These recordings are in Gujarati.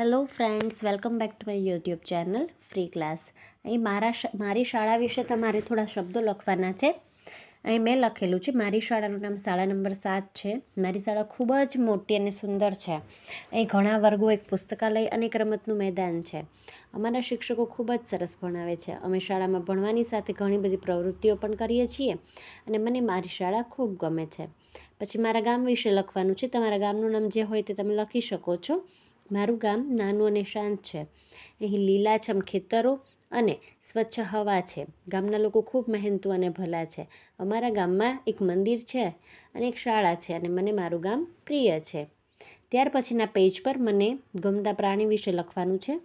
Hello friends welcome back to my YouTube channel free class અહીં મારા મારી શાળા વિશે તમારે થોડા શબ્દો લખવાના છે. અહીં મેં લખેલું છે, મારી શાળાનું નામ શાળા નંબર સાત છે. મારી શાળા ખૂબ જ મોટી અને સુંદર છે. અહીં ઘણા વર્ગો, એક પુસ્તકાલય અને એક રમતનું મેદાન છે. અમારા શિક્ષકો ખૂબ જ સરસ ભણાવે છે. અમે શાળામાં ભણવાની સાથે ઘણી બધી પ્રવૃત્તિઓ પણ કરીએ છીએ અને મને મારી શાળા ખૂબ ગમે છે. પછી મારા ગામ વિશે લખવાનું છે. તમારા ગામનું નામ જે હોય તે તમે લખી શકો છો. મારું ગામ નાનું અને શાંત છે. અહીં લીલાછમ ખેતરો અને સ્વચ્છ હવા છે. ગામના લોકો ખૂબ મહેનતુ અને ભલા છે. અમારા ગામમાં એક મંદિર છે અને એક શાળા છે અને મને મારું ગામ પ્રિય છે. ત્યાર પછીના પેજ પર મને ગમતા પ્રાણી વિશે લખવાનું છે.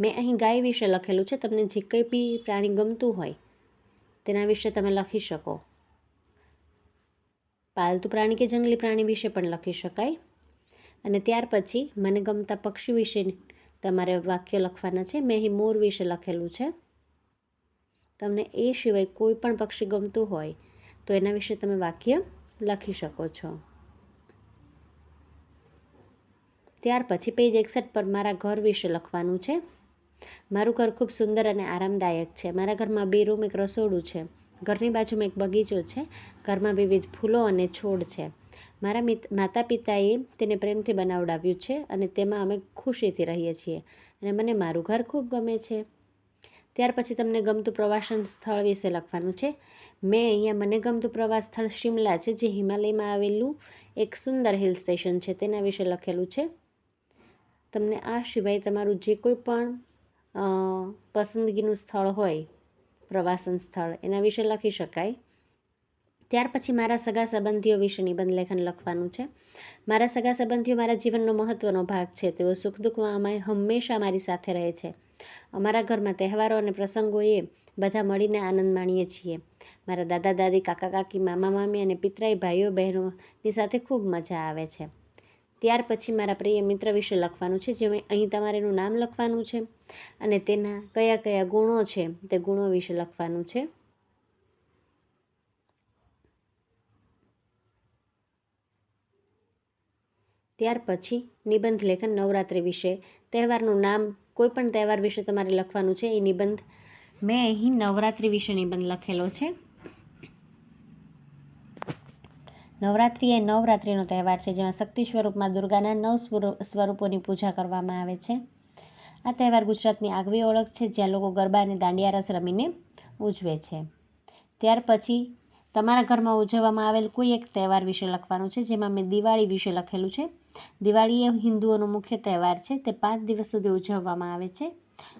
મેં અહીં ગાય વિશે લખેલું છે. તમને જે કંઈ બી પ્રાણી ગમતું હોય તેના વિશે તમે લખી શકો. પાલતુ પ્રાણી કે જંગલી પ્રાણી વિશે પણ લખી શકાય. અને ત્યાર પછી મને ગમતા પક્ષી વિશે તમારે વાક્ય લખવાના છે. મેં અહીં મોર વિશે લખેલું છે. તમને એ સિવાય કોઈ પણ પક્ષી ગમતું હોય તો એના વિશે તમે વાક્ય લખી શકો છો. ત્યાર પછી પેજ એકસઠ પર મારા ઘર વિશે લખવાનું છે. મારું ઘર ખૂબ સુંદર અને આરામદાયક છે. મારા ઘરમાં બે રૂમ એક રસોડું છે. ઘરની બાજુમાં એક બગીચો છે. ઘરમાં વિવિધ ફૂલો અને છોડ છે. મારા માતા પિતાએ તેને પ્રેમથી બનાવડાવ્યું છે અને તેમાં અમે ખુશીથી રહીએ છીએ અને મને મારું ઘર ખૂબ ગમે છે. ત્યાર પછી તમને ગમતું પ્રવાસન સ્થળ વિશે લખવાનું છે. મેં અહીંયા મને ગમતું પ્રવાસ સ્થળ શિમલા છે, જે હિમાલયમાં આવેલું એક સુંદર હિલ સ્ટેશન છે, તેના વિશે લખેલું છે. તમને આ સિવાય તમારું જે કોઈ પણ પસંદગીનું સ્થળ હોય, પ્રવાસન સ્થળ, એના વિશે લખી શકાય. ત્યાર પછી મારા સગા સંબંધીઓ વિશે નિબંધ લેખન લખવાનું છે. મારા સગા સંબંધીઓ મારા જીવનનો મહત્ત્વનો ભાગ છે. તેઓ સુખ દુઃખમાં અમે હંમેશા મારી સાથે રહે છે. અમારા ઘરમાં તહેવારો અને પ્રસંગોએ બધા મળીને આનંદ માણીએ છીએ. મારા દાદા, દાદી, કાકા, કાકી, મામા, મામી અને પિતરાઈ, ભાઈઓ, બહેનોની સાથે ખૂબ મજા આવે છે. ત્યાર પછી મારા પ્રિય મિત્ર વિશે લખવાનું છે. જે અહીં તમારે એનું નામ લખવાનું છે અને તેના કયા કયા ગુણો છે તે ગુણો વિશે લખવાનું છે. ત્યાર પછી નિબંધ લેખન નવરાત્રિ વિશે. તહેવારનું નામ કોઈ પણ તહેવાર વિશે તમારે લખવાનું છે, એ નિબંધ મેં અહીં નવરાત્રિ વિશે નિબંધ લખેલો છે. નવરાત્રિ એ નવરાત્રિનો તહેવાર છે, જેમાં શક્તિ સ્વરૂપમાં દુર્ગાના નવ સ્વરૂ- સ્વરૂપોની પૂજા કરવામાં આવે છે. આ તહેવાર ગુજરાતની આગવી ઓળખ છે, જ્યાં લોકો ગરબા અને દાંડિયા રસ રમીને ઉજવે છે. ત્યાર પછી તમારા ઘરમાં ઉજવવામાં આવેલ કોઈ એક તહેવાર વિશે લખવાનું છે, જેમાં મેં દિવાળી વિશે લખેલું છે. દિવાળી એ હિન્દુઓનો મુખ્ય તહેવાર છે, તે પાંચ દિવસ સુધી ઉજવવામાં આવે છે.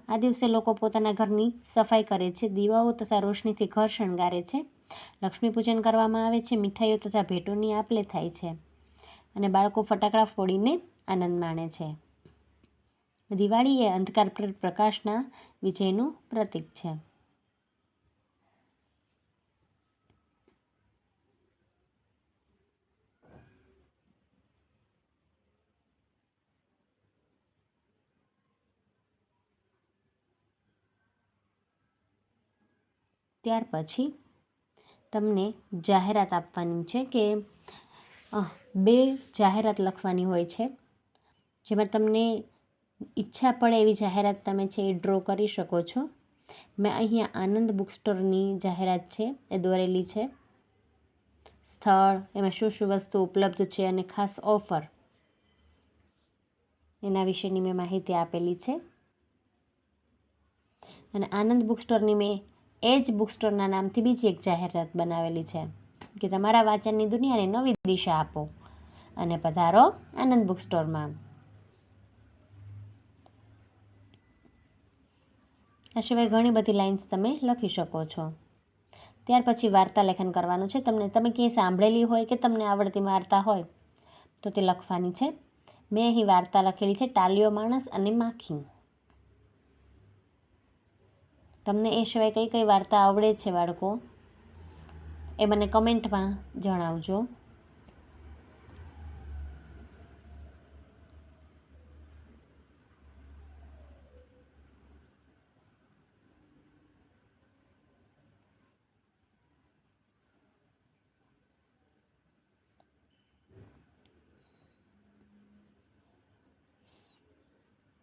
આ દિવસે લોકો પોતાના ઘરની સફાઈ કરે છે, દીવાઓ તથા રોશનીથી ઘર શણગારે છે. લક્ષ્મી પૂજન કરવામાં આવે છે, મીઠાઈઓ તથા ભેટોની આપ લે થાય છે અને બાળકો ફટાકડા ફોડીને આનંદ માણે છે. દિવાળી એ અંધકાર પર પ્રકાશના વિજયનું પ્રતીક છે. ત્યાર પછી તમને જાહેરાત આપવાની છે કે બે જાહેરાત લખવાની હોય છે. જેમાં તમને ઈચ્છા પડે એવી જાહેરાત તમે છે એ ડ્રો કરી શકો છો. મેં અહીંયા આનંદ બુક સ્ટોરની જાહેરાત છે, એ દોરેલી છે. સ્થળ, એમાં શું શું વસ્તુ ઉપલબ્ધ છે અને ખાસ ઓફર એના વિશેની મેં માહિતી આપેલી છે. અને આનંદ બુક સ્ટોરની મેં એ જ બુક સ્ટોરના નામથી બીજી એક જાહેરાત બનાવેલી છે કે તમારા વાંચનની દુનિયાને નવી દિશા આપો અને પધારો આનંદ બુક સ્ટોરમાં આ સિવાય ઘણી બધી લાઇન્સ તમે લખી શકો છો. ત્યાર પછી વાર્તા લેખન કરવાનું છે. તમને તમે ક્યાંય સાંભળેલી હોય કે તમને આવડતી વાર્તા હોય તો તે લખવાની છે. મેં અહીં વાર્તા લખેલી છે ટાલિયો માણસ અને માખી. તમને એ સિવાય કઈ કઈ વાર્તા આવડે છે બાળકો? એ મને કમેન્ટમાં જણાવજો.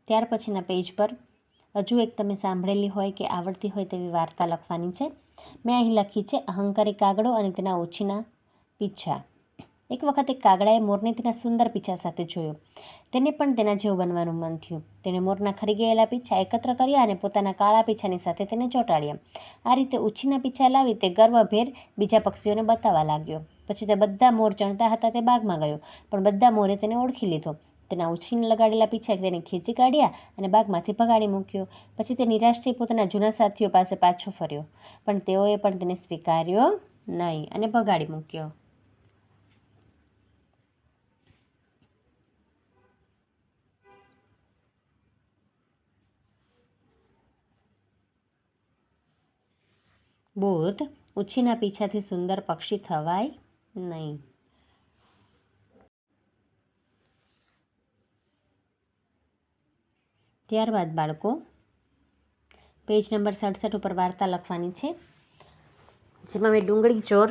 ત્યાર પછીના પેજ પર હજુ એક તમે સાંભળેલી હોય કે આવડતી હોય તેવી વાર્તા લખવાની છે. મેં અહીં લખી છે, અહંકારી કાગડો અને તેના ઓછીના પીછા. એક વખત એક કાગડાએ મોરને તેના સુંદર પીછા સાથે જોયો. તેને પણ તેના જેવું બનવાનું મન થયું. તેણે મોરના ખરી ગયેલા પીછા એકત્ર કર્યા અને પોતાના કાળા પીછાની સાથે તેને ચોંટાડ્યા. આ રીતે ઉછીના પીછા લાવી તે ગર્વભેર બીજા પક્ષીઓને બતાવવા લાગ્યો. પછી તે બધા મોર ચણતા હતા તે બાગમાં ગયો, પણ બધા મોરે તેને ઓળખી લીધો. તેના ઉછીને લગાડેલા પીછા તેને ખેંચી કાઢ્યા અને બાગમાંથી ભગાડી મૂક્યો. પછી તે નિરાશ થઈ પોતાના જૂના સાથીઓ પાસે પાછો ફર્યો. પણ તેઓએ પણ તેને સ્વીકાર્યો નહીં અને ભગાડી મૂક્યો. બોધ ઉછીના પીછાથી સુંદર પક્ષી થવાય નહીં. ત્યારબાદ બાળકો પેજ નંબર સડસઠ ઉપર વાર્તા લખવાની છે, જેમાં મેં ડુંગળી ચોર,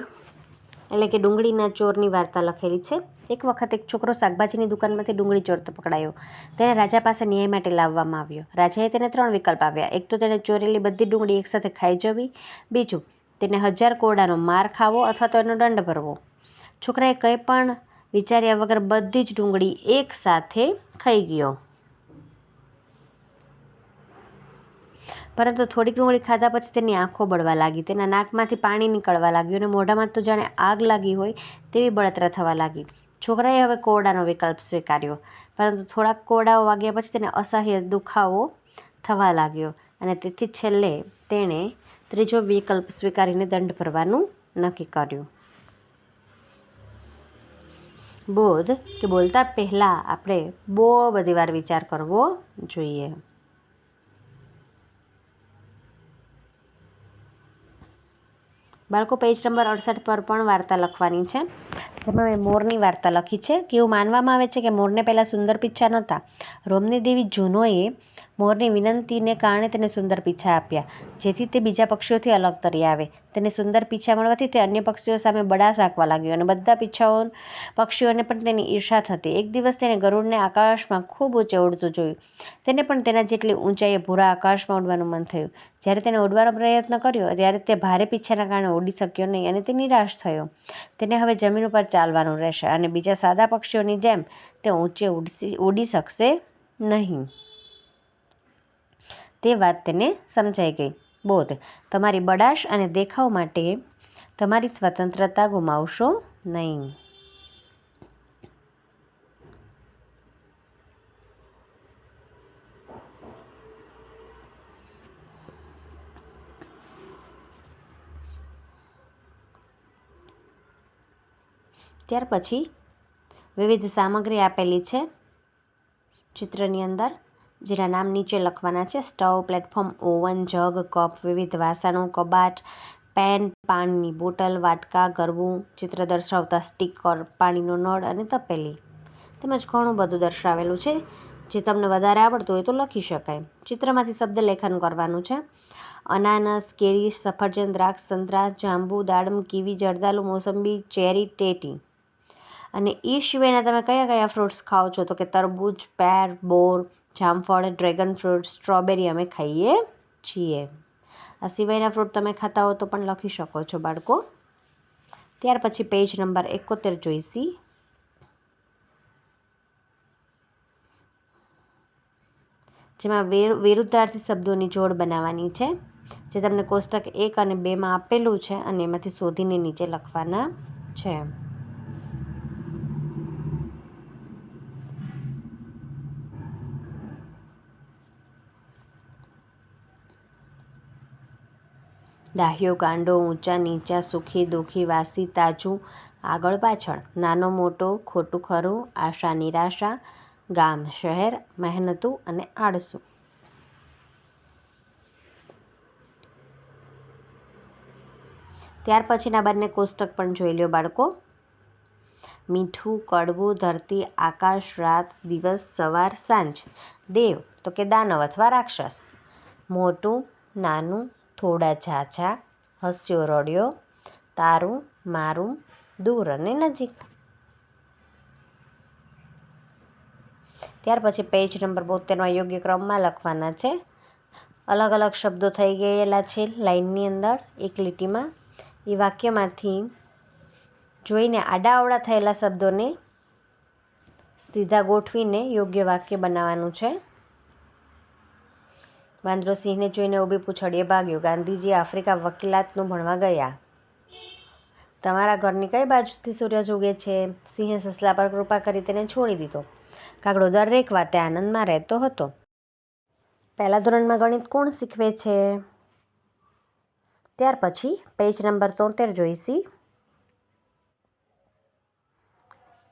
એટલે કે ડુંગળીના ચોરની વાર્તા લખેલી છે. એક વખત એક છોકરો શાકભાજીની દુકાનમાંથી ડુંગળી ચોરતો પકડાયો. તેને રાજા પાસે ન્યાય માટે લાવવામાં આવ્યો. રાજાએ તેને ત્રણ વિકલ્પ આપ્યા. એક તો તેને ચોરેલી બધી ડુંગળી એકસાથે ખાઈ જવી. બીજું, તેને હજાર કોરડાનો માર ખાવો અથવા તો એનો દંડ ભરવો. છોકરાએ કંઈ પણ વિચાર્યા વગર બધી જ ડુંગળી એકસાથે ખાઈ ગયો. પરંતુ થોડીક ડુંગળી ખાધા પછી તેની આંખો બળવા લાગી. તેના નાકમાંથી પાણી નીકળવા લાગ્યું અને મોઢામાં તો જાણે આગ લાગી હોય તેવી બળતરા થવા લાગી. છોકરાએ હવે કોરડાનો વિકલ્પ સ્વીકાર્યો, પરંતુ થોડાક કોરડાઓ વાગ્યા પછી તેને અસહ્ય દુખાવો થવા લાગ્યો અને તેથી છેલ્લે તેણે ત્રીજો વિકલ્પ સ્વીકારીને દંડ ભરવાનું નક્કી કર્યું. બોધ કે બોલતા પહેલાં આપણે બહુ બધી વાર વિચાર કરવો જોઈએ. બાળકો પેજ નંબર અડસઠ પર પણ વાર્તા લખવાની છે. જેમાં મેં મોરની વાર્તા લખી છે કે એવું માનવામાં આવે છે કે મોરને પહેલાં સુંદર પીછા નહોતા. રોમની દેવી જૂનોએ મોરની વિનંતીને કારણે તેને સુંદર પીછા આપ્યા, જેથી તે બીજા પક્ષીઓથી અલગ તરી આવે. તેને સુંદર પીછા મળવાથી તે અન્ય પક્ષીઓ સામે બડાસ આંકવા લાગ્યો અને બધા પીછાઓ પક્ષીઓને પણ તેની ઈર્ષા થતી. એક દિવસ તેને ગરુડને આકાશમાં ખૂબ ઊંચે ઉડતું જોયું. તેને પણ તેના જેટલી ઊંચાઈએ ભૂરા આકાશમાં ઉડવાનું મન થયું. જ્યારે તેને ઉડવાનો પ્રયત્ન કર્યો, ત્યારે તે ભારે પીછાના કારણે ઉડી શક્યો નહીં અને તે નિરાશ થયો. તેને હવે જમીન ઉપર ચાલવાનું રહેશે અને બીજા સાદા પક્ષીઓની જેમ તે ઊંચે ઉડસી ઉડી શકશે નહીં. તે વાત તેને સમજાઈ ગઈ. બોધ, તમારી બડાશ અને દેખાવ માટે તમારી સ્વતંત્રતા ગુમાવશો નહીં. ત્યાર પછી વિવિધ સામગ્રી આપેલી છે. ચિત્રની અંદર, જેના નામ નીચે લખવાના છે, stove, platform, oven, jug, cup, વિવિધ વાસણો, કબાટ, પેન, પાણીની બોટલ, વાટકા, ગરબું, ચિત્ર દર્શાવતા સ્ટીકર, પાણીનો નળ અને તપેલી. તેમજ ઘણું બધું દર્શાવેલું છે. જે તમને વધારે આવડતું હોય તો લખી શકાય. ચિત્રમાંથી શબ્દ લેખન કરવાનું છે. અનાનસ કેરી સફરજન, દ્રાક્ષ, સંતરા, જાંબુ, દાડમ, કીવી, જરદાલુ, મોસંબી, ચેરી, ટેટી. અને એ સિવાયના તમે કયા કયા ફ્રૂટ્સ ખાઓ છો? તો કે તરબૂચ પેર બોર, જામફળ ડ્રેગન ફ્રૂટ સ્ટ્રોબેરી અમે ખાઈએ છીએ. આ સિવાયના ફ્રૂટ તમે ખાતા હો તો પણ લખી શકો છો બાળકો. ત્યાર પછી પેજ નંબર એકોતેર જોઈશી જેમાં વિરુદ્ધાર્થી શબ્દોની જોડ બનાવવાની છે, જે તમને કોષ્ટક એક અને બેમાં આપેલું છે અને એમાંથી શોધીને નીચે લખવાના છે. ડાહ્યો કાંડો ઊંચા નીચા સુખી દુઃખી વાસી તાજું આગળ પાછળ. નાનો, મોટો, ખોટું, ખરું, આશા, નિરાશા, ગામ, શહેર, મહેનતું અને આળસુ. ત્યાર પછીના બંને કોષ્ટક પણ જોઈ લ્યો બાળકો. મીઠું, કડવું, ધરતી, આકાશ, રાત, દિવસ, સવાર, સાંજ. દેવ, તો કે દાનવ અથવા રાક્ષસ. મોટું, નાનું થોડા ઝાઝા, હસ્યો રડ્યો, તારું, મારું, દૂર અને નજીક. ત્યાર પછી પેજ નંબર બોતેરમાં યોગ્ય ક્રમમાં લખવાના છે. અલગ અલગ શબ્દો થઈ ગયેલા છે લાઇનની અંદર, એક લીટીમાં. એ વાક્યમાંથી જોઈને આડાઅવળા થયેલા શબ્દોને સીધા ગોઠવીને યોગ્ય વાક્ય બનાવવાનું છે. વાંદરો સિંહને જોઈને ઊભી પૂછડીએ ભાગ્યો, ગાંધીજી આફ્રિકા વકીલાતનું ભણવા ગયા. તમારા ઘરની કઈ બાજુથી સૂરજ ઉગે છે? સિંહે સસલા પર કૃપા કરી તેને છોડી દીધો. કાગડો દરેક વાતે આનંદમાં રહેતો હતો. પહેલા ધોરણમાં ગણિત કોણ શીખવે છે? ત્યાર પછી પેજ નંબર તોતેર જોઈશી.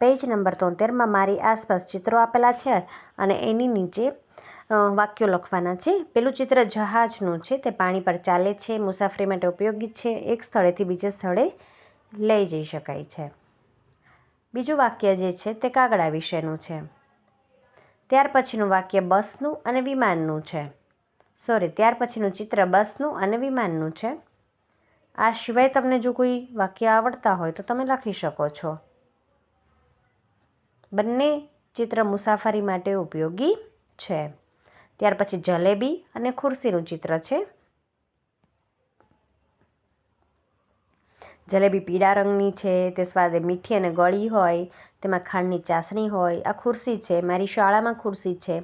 પેજ નંબર તોતેરમાં મારી આસપાસ ચિત્રો આપેલા છે અને એની નીચે વાક્યો લખવાના છે. પેલું ચિત્ર જહાજનું છે. તે પાણી પર ચાલે છે. મુસાફરી માટે ઉપયોગી છે. એક સ્થળેથી બીજે સ્થળે લઈ જઈ શકાય છે. બીજું વાક્ય જે છે તે કાગડા વિશેનું છે. ત્યાર પછીનું વાક્ય બસનું અને વિમાનનું છે. સોરી ત્યાર પછીનું ચિત્ર બસનું અને વિમાનનું છે. આ સિવાય તમને જો કોઈ વાક્ય આવડતા હોય તો તમે લખી શકો છો. બંને ચિત્ર મુસાફરી માટે ઉપયોગી છે. ત્યાર પછી જલેબી અને ખુરશીનું ચિત્ર છે. જલેબી પીળા રંગની છે, તે સ્વાદે મીઠી અને ગળી હોય, તેમાં ખાંડની ચાસણી હોય, આ ખુરશી છે, મારી શાળામાં ખુરશી છે,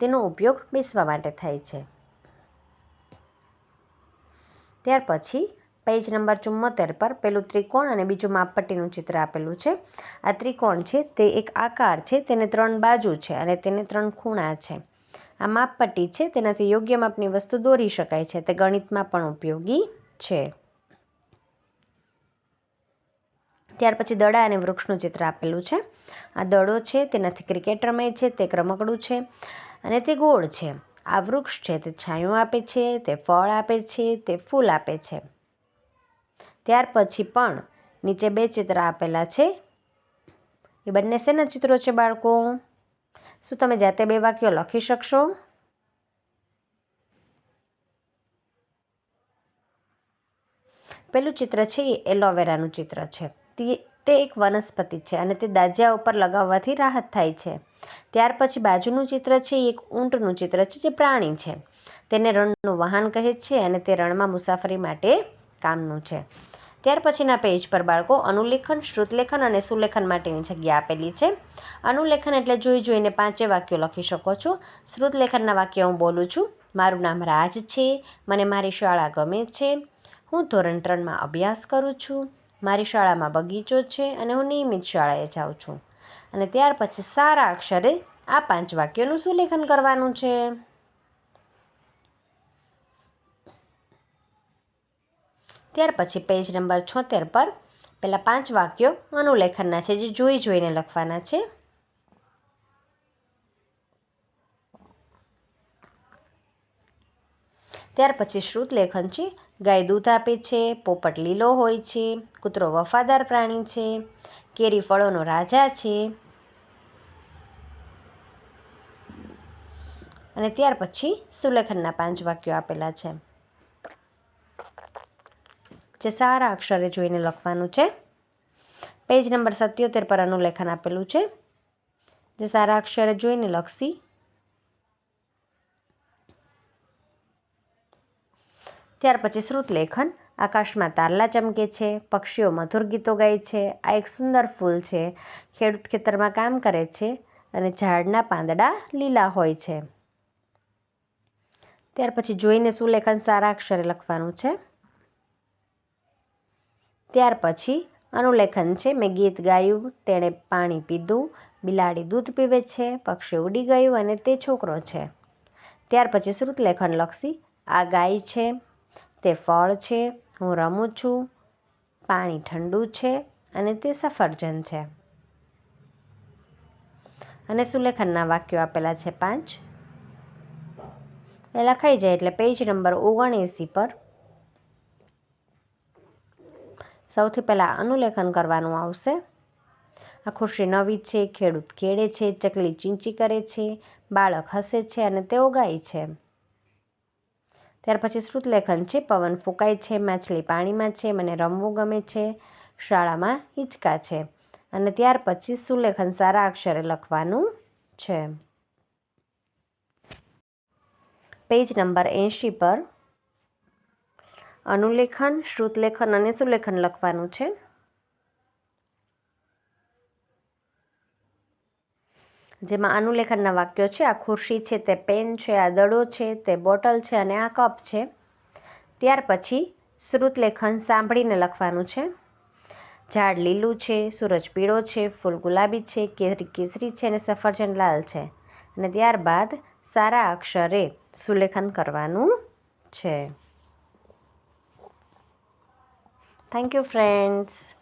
તેનો ઉપયોગ બેસવા માટે થાય છે. ત્યાર પછી પેજ નંબર ચુમ્મોતેર પર પેલું ત્રિકોણ અને બીજું માપપટ્ટીનું ચિત્ર આપેલું છે. આ ત્રિકોણ છે, તે એક આકાર છે, તેને ત્રણ બાજુ છે અને તેને ત્રણ ખૂણા છે. આ માપપટ્ટી છે, તેનાથી યોગ્ય માપની વસ્તુ દોરી શકાય છે. તે ગણિતમાં પણ ઉપયોગી છે. ત્યાર પછી દડા અને વૃક્ષનું ચિત્ર આપેલું છે. આ દડો છે, તેનાથી ક્રિકેટ રમે છે, તે રમકડું છે અને તે ગોળ છે. આ વૃક્ષ છે, તે છાંયો આપે છે, તે ફળ આપે છે, તે ફૂલ આપે છે. ત્યાર પછી પણ નીચે બે ચિત્ર આપેલા છે. એ બંને શેના ચિત્રો છે, બાળકો? શું તમે જાતે બે વાક્યો લખી શકશો? પેલું ચિત્ર છે એ એલોવેરાનું ચિત્ર છે. તે એક વનસ્પતિ છે અને તે દાજ્યા ઉપર લગાવવાથી રાહત થાય છે. ત્યાર પછી બાજુનું ચિત્ર છે એ એક ઊંટનું ચિત્ર છે જે પ્રાણી છે. તેને રણનું વાહન કહે છે અને તે રણમાં મુસાફરી માટે કામનું છે. ત્યાર પછીના પેજ પર બાળકો અનુલેખન, શ્રુતલેખન અને સુલેખન માટેની જગ્યા આપેલી છે. અનુલેખન એટલે જોઈ જોઈને પાંચે વાક્યો લખી શકો છો. શ્રુતલેખનના વાક્ય હું બોલું છું. મારું નામ રાજ છે. મને મારી શાળા ગમે છે. હું ધોરણ ત્રણમાં અભ્યાસ કરું છું. મારી શાળામાં બગીચો છે અને હું નિયમિત શાળાએ જાઉં છું. અને ત્યાર પછી સારા અક્ષરે આ પાંચ વાક્યોનું સુલેખન કરવાનું છે. ત્યાર પછી પેજ નંબર છોતેર પર પહેલાં પાંચ વાક્યો અનુલેખનના છે, જે જોઈ જોઈને લખવાના છે. ત્યાર પછી શ્રુત લેખન છે, ગાય દૂધ આપે છે, પોપટ લીલો હોય છે, કૂતરો વફાદાર પ્રાણી છે, કેરી ફળોનો રાજા છે. અને ત્યાર પછી સુલેખનના પાંચ વાક્યો આપેલા છે. જે સારા અક્ષરે જોઈને લખવાનું છે. પેજ નંબર સત્યોતેર પર અનુલેખન આપેલું છે. જે સારા અક્ષરે જોઈને લખશી. ત્યાર પછી શ્રુત લેખન. આકાશમાં તારલા ચમકે છે, પક્ષીઓ મધુર ગીતો ગાય છે, આ એક સુંદર ફૂલ છે. ખેડૂત ખેતરમાં કામ કરે છે અને ઝાડના પાંદડા લીલા હોય છે. ત્યાર પછી જોઈને સુલેખન સારા અક્ષરે લખવાનું છે. ત્યાર પછી અનુલેખન છે, મેં ગીત ગાયું, તેણે પાણી પીધું, બિલાડી દૂધ પીવે છે, પક્ષી ઉડી ગયું અને તે છોકરો છે. ત્યાર પછી શ્રુતલેખન લખશી, આ ગાય છે, તે ફળ છે, હું રમું છું, પાણી ઠંડુ છે અને તે સફરજન છે. અને સુલેખનના વાક્યો આપેલા છે પાંચ. એ લખાઈ જાય એટલે પેજ નંબર ઓગણએંસી પર સૌથી પહેલાં અનુલેખન કરવાનું આવશે. આ ખુરશી નવી છે, ખેડૂત કેળે છે, ચકલી ચીંચી કરે છે, બાળક હસે છે અને તેઓ ગાય છે. ત્યાર પછી શ્રુતલેખન છે, પવન ફૂંકાય છે, માછલી પાણીમાં છે, મને રમવું ગમે છે, શાળામાં હિંચકા છે. અને ત્યાર પછી સુલેખન સારા અક્ષરે લખવાનું છે. પેજ નંબર એંશી પર અનુલેખન, શ્રુતલેખન અને સુલેખન લખવાનું છે. જેમાં અનુલેખનના વાક્યો છે, આ ખુરશી છે, તે પેન છે, આ દડો છે, તે બોટલ છે અને આ કપ છે. ત્યાર પછી શ્રુતલેખન સાંભળીને લખવાનું છે. ઝાડ લીલું છે, સૂરજ પીળો છે, ફૂલ ગુલાબી છે કેરી કેસરી છે અને સફરજન લાલ છે. અને ત્યારબાદ સારા અક્ષરે સુલેખન કરવાનું છે. Thank you, friends.